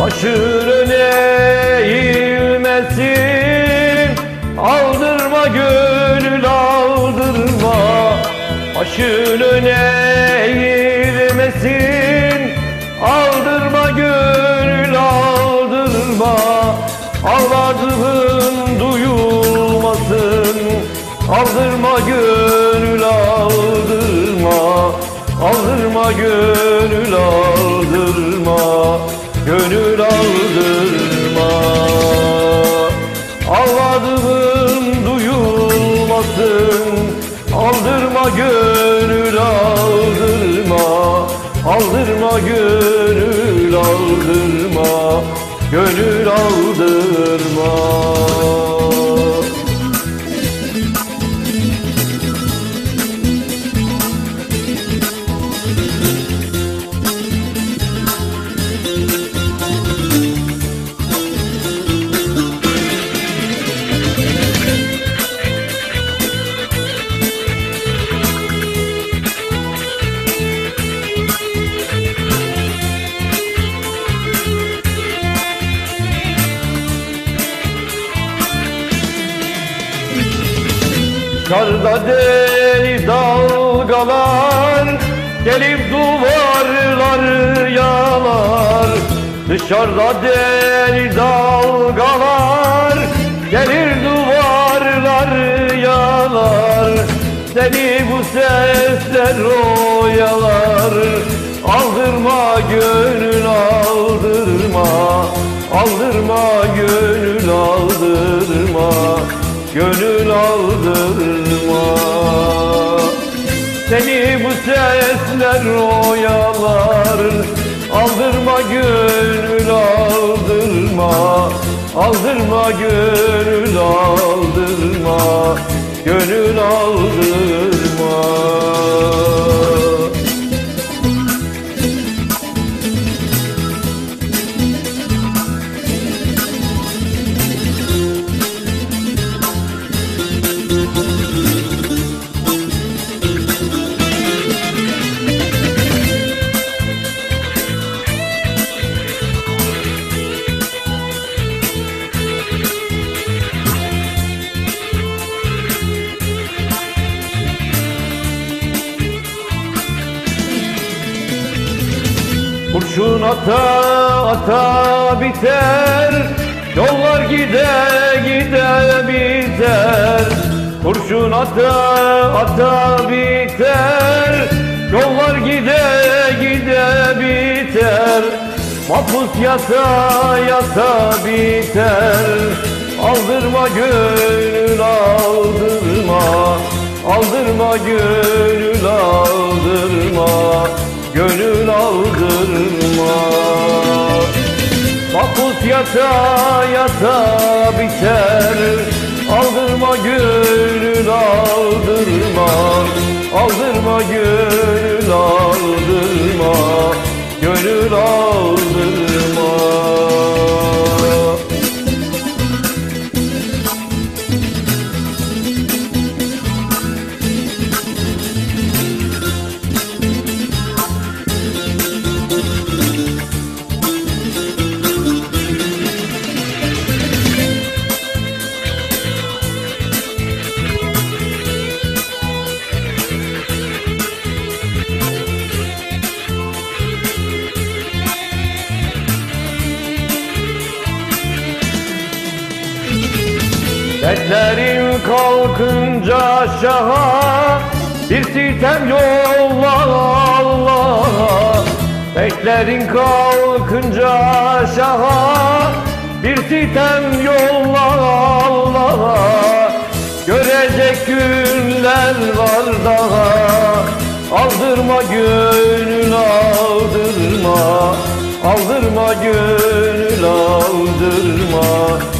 Başın öne eğilmesin. Aldırma gönül aldırma. Başın öne eğilmesin. Aldırma gönül aldırma. Ağladığın duyulmasın. Aldırma gönül aldırma. Aldırma gönül aldırma Gönül aldırma. Ağladığın duyulmasın Aldırma gönül aldırma. Aldırma gönül aldırma Gönül aldırma Karda deli dalgalar Gelip duvarları yalar. Dışarıda deli dalgalar Gelir duvarları yalar. Seni bu sesler oyalar. Aldırma gönül aldırma. Aldırma gönül aldırma. Gönül sesler oyalar Aldırma gönül aldırma. Aldırma gönül aldırma. Gönül aldırma Kurşun ata ata biter Yollar gide gide biter. Kurşun ata ata biter Yollar gide gide biter. Mahpus yata yata biter. Aldırma gönül aldırma. Aldırma gönül aldırma yata yata biter. Aldırma gönül aldırma Aldırma gönül Dertlerim kalkınca şaha Bir sitem yolla Allah'a Dertlerin kalkınca şaha Bir sitem yolla Allah'a Görecek günler var daha Aldırma gönül aldırma. Aldırma gönül aldırma